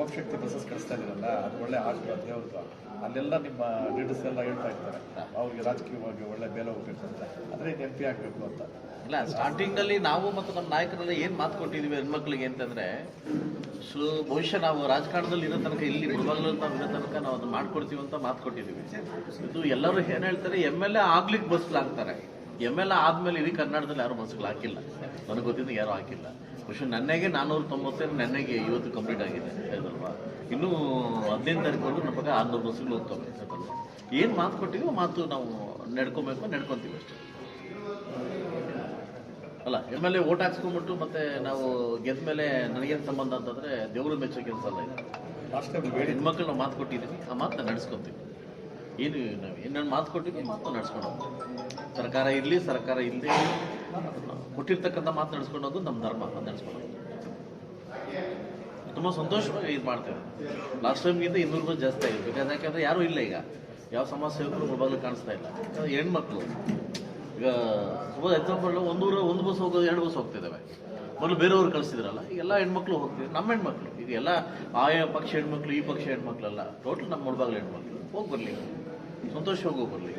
Ohm ಶಕ್ತಿ buses ಕಳಿಸ್ತಾ ಇದ್ದೀರಲ್ಲ ಅದು ಒಳ್ಳೆ ಆಶೀರ್ವಾದ ದೇವ್ರದ್ದು ಅಲ್ಲೆಲ್ಲ ನಿಮ್ಮ ಲೀಡರ್ಸ್ ಎಲ್ಲ ಹೇಳ್ತಾ ಇರ್ತಾರೆ. ಅವ್ರಿಗೆ ರಾಜಕೀಯವಾಗಿ ಒಳ್ಳೆ ಬೆಲೆ ಹೋಗ್ಬೇಕು ಅಂತ. ಅಂದರೆ ಎಂ ಪಿ ಆಗಬೇಕು ಅಂತ. ಇಲ್ಲ ಸ್ಟಾರ್ಟಿಂಗ್ನಲ್ಲಿ ನಾವು ಮತ್ತು ನಮ್ಮ ನಾಯಕರೆಲ್ಲ ಏನು ಮಾತು ಕೊಟ್ಟಿದ್ದೀವಿ ಹೆಣ್ಮಕ್ಳಿಗೆ ಅಂತಂದರೆ, ಸೊ ಬಹುಶಃ ನಾವು ರಾಜಕಾರಣದಲ್ಲಿ ಇರೋ ತನಕ, ಇಲ್ಲಿ ಮುಳುಬಾಗಲಲ್ಲಿ ನಾವು ಇರೋ ತನಕ ನಾವು ಅದನ್ನ ಮಾಡ್ಕೊಡ್ತೀವಿ ಅಂತ ಮಾತು ಕೊಟ್ಟಿದ್ದೀವಿ. ಇದು ಎಲ್ಲರೂ ಏನು ಹೇಳ್ತಾರೆ ಎಂ ಎಲ್ ಎ ಆಗ್ಲಿಕ್ಕೆ ಬಸ್ಗಳಾಗ್ತಾರೆ ಎಂ ಎಲ್ ಎ ಆದ್ಮೇಲೆ ಇಡೀ ಕರ್ನಾಟಕದಲ್ಲಿ ಯಾರು ಬಸ್ಗಳು ಹಾಕಿಲ್ಲ. ನನಗೆ ಗೊತ್ತಿದ್ದು ಯಾರು ಹಾಕಿಲ್ಲ. ಬಹುಶಃ ನನ್ನೆಗೆ ನಾನ್ನೂರ ತೊಂಬತ್ತೇಳು ನೆನ್ನೆಗೆ ಇವತ್ತು ಕಂಪ್ಲೀಟ್ ಆಗಿದೆ ಆಯ್ತಲ್ವಾ ಇನ್ನೂ ಹದಿನೈದು ತಾರೀಕು ನಮ್ಮ ಬಗ್ಗೆ ಆರ್ನೂರು ಬಸ್ಗಳು ಹೋಗ್ತವೆ. ಹೇಳಲ್ವಾ ಏನು ಮಾತು ಕೊಟ್ಟಿದ್ದೀವಿ ಮಾತು ನಾವು ನಡ್ಕೊಬೇಕು ನಡ್ಕೊತೀವಿ ಅಷ್ಟೇ. ಅಲ್ಲ ಎಂ ಎಲ್ ಎ ಓಟ್ ಹಾಕ್ಸ್ಕೊಂಡ್ಬಿಟ್ಟು ಮತ್ತೆ ನಾವು ಗೆದ್ದ ಮೇಲೆ ನನಗೇನು ಸಂಬಂಧ ಅಂತಂದ್ರೆ ದೇವರು ಮೆಚ್ಚೋ ಕೆಲಸ ಅಲ್ಲ ಇದು. ಹೆಣ್ಮಕ್ಳು ನಾವು ಮಾತು ಕೊಟ್ಟಿದ್ದೀವಿ. ಆ ಮಾತನ್ನ ನಡೆಸ್ಕೊತೀವಿ. ಏನು ನಾವು ನಾನು ಮಾತು ಕೊಟ್ಟಿದ್ದೀವಿ ಮಾತು ನಡ್ಸ್ಕೊಂಡು ಹೋಗ್ತೀವಿ. ಸರ್ಕಾರ ಇರಲಿ, ಸರ್ಕಾರ ಇಲ್ಲದೆ ಕೊಟ್ಟಿರ್ತಕ್ಕಂಥ ಮಾತು ನಡೆಸ್ಕೊಳ್ಳೋದು ನಮ್ಮ ಧರ್ಮ ಅದು ನಡೆಸ್ಕೊಳ್ಳೋದು ತುಂಬ ಸಂತೋಷವಾಗಿ ಇದು ಮಾಡ್ತೇವೆ. ಲಾಸ್ಟ್ ಟೈಮ್ಗಿಂತ ಇನ್ನೂರು ರೂಪಾಯಿ ಜಾಸ್ತಿ ಆಗಿದೆ ಬಿಕಾಸ್ ಯಾಕೆಂದರೆ ಯಾರೂ ಇಲ್ಲ ಈಗ. ಯಾವ ಸಮಾಜ ಸೇವಕರು ಮೊಬೈಲ್ ಕಾಣಿಸ್ತಾ ಇಲ್ಲ. ಹೆಣ್ಮಕ್ಳು. ಈಗ ಸಪೋಸ್ ಎಕ್ಸಾಂಪಲ್ ಒಂದೂರು ಒಂದು ಬಸ್ ಹೋಗೋದು, ಎರಡು ಬಸ್ ಹೋಗ್ತಿದ್ದಾವೆ. ಮೊದಲು ಬೇರೆಯವ್ರು ಕಳಿಸಿದ್ರಲ್ಲ ಎಲ್ಲ ಹೆಣ್ಮಕ್ಳು ಹೋಗ್ತಿದ್ರು ನಮ್ಮ ಹೆಣ್ಮಕ್ಳು. ಈಗ ಎಲ್ಲ ಆಯಾ ಪಕ್ಷ ಹೆಣ್ಮಕ್ಳು, ಈ ಪಕ್ಷ ಹೆಣ್ಮಕ್ಳೆಲ್ಲ ಟೋಟಲ್ ನಮ್ಮ ಮುಳ್ಬಾಗ್ಲ ಹೆಣ್ಮಕ್ಳು. ಹೋಗಿ ಬರಲಿ. ಸಂತೋಷವಾಗಿ ಹೋಗಿ ಬರಲಿ.